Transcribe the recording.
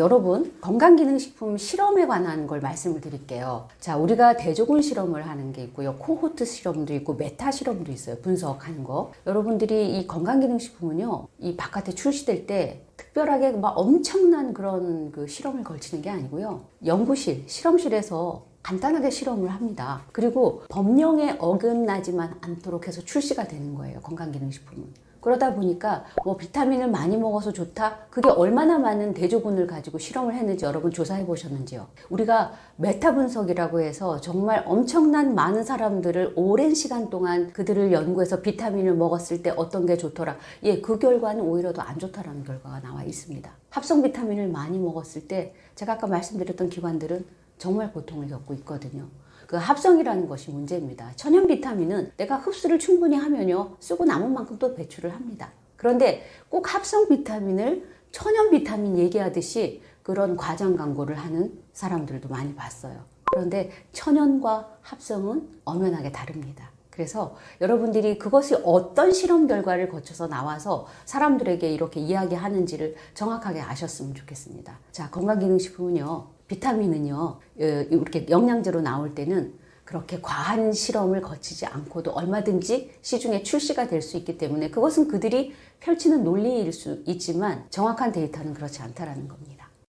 여러분 건강기능식품 실험에 관한 걸 말씀을 드릴게요. 자, 우리가 대조군 실험을 하는 게 있고요. 코호트 실험도 있고 메타 실험도 있어요. 분석하는 거. 여러분들이 이 건강기능식품은요. 이 바깥에 출시될 때 특별하게 막 엄청난 그런 그 실험을 걸치는 게 아니고요. 연구실, 실험실에서 간단하게 실험을 합니다. 그리고 법령에 어긋나지만 않도록 해서 출시가 되는 거예요. 건강기능식품은. 그러다 보니까 뭐 비타민을 많이 먹어서 좋다. 그게 얼마나 많은 대조군을 가지고 실험을 했는지 여러분 조사해 보셨는지요? 우리가 메타 분석이라고 해서 정말 엄청난 많은 사람들을 오랜 시간 동안 그들을 연구해서 비타민을 먹었을 때 어떤 게 좋더라. 예, 그 결과는 오히려 더 안 좋다라는 결과가 나와 있습니다. 합성 비타민을 많이 먹었을 때 제가 아까 말씀드렸던 기관들은 정말 고통을 겪고 있거든요. 그 합성이라는 것이 문제입니다. 천연 비타민은 내가 흡수를 충분히 하면요. 쓰고 남은 만큼 또 배출을 합니다. 그런데 꼭 합성 비타민을 천연 비타민 얘기하듯이 그런 과장 광고를 하는 사람들도 많이 봤어요. 그런데 천연과 합성은 엄연하게 다릅니다. 그래서 여러분들이 그것이 어떤 실험 결과를 거쳐서 나와서 사람들에게 이렇게 이야기하는지를 정확하게 아셨으면 좋겠습니다. 자, 건강기능식품은요. 비타민은요, 어, 이렇게 영양제로 나올 때는 그렇게 과한 실험을 거치지 않고도 얼마든지 시중에 출시가 될 수 있기 때문에 그것은 그들이 펼치는 논리일 수 있지만 정확한 데이터는 그렇지 않다라는 겁니다.